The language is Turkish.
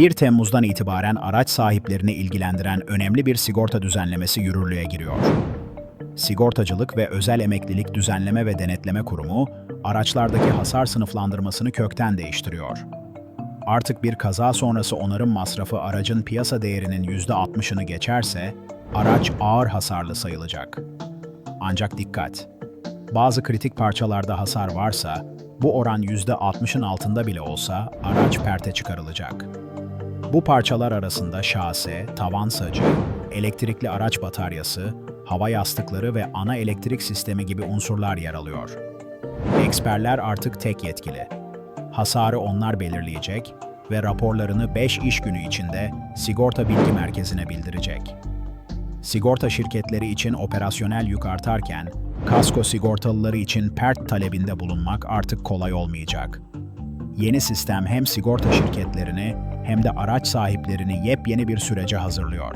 1 Temmuz'dan itibaren araç sahiplerini ilgilendiren önemli bir sigorta düzenlemesi yürürlüğe giriyor. Sigortacılık ve Özel Emeklilik Düzenleme ve Denetleme Kurumu, araçlardaki hasar sınıflandırmasını kökten değiştiriyor. Artık bir kaza sonrası onarım masrafı aracın piyasa değerinin %60'ını geçerse, araç ağır hasarlı sayılacak. Ancak dikkat! Bazı kritik parçalarda hasar varsa, bu oran %60'ın altında bile olsa araç perte çıkarılacak. Bu parçalar arasında şase, tavan sacı, elektrikli araç bataryası, hava yastıkları ve ana elektrik sistemi gibi unsurlar yer alıyor. Eksperler artık tek yetkili. Hasarı onlar belirleyecek ve raporlarını 5 iş günü içinde sigorta bilgi merkezine bildirecek. Sigorta şirketleri için operasyonel yük artarken, kasko sigortalıları için pert talebinde bulunmak artık kolay olmayacak. Yeni sistem hem sigorta şirketlerini hem de araç sahiplerini yepyeni bir sürece hazırlıyor.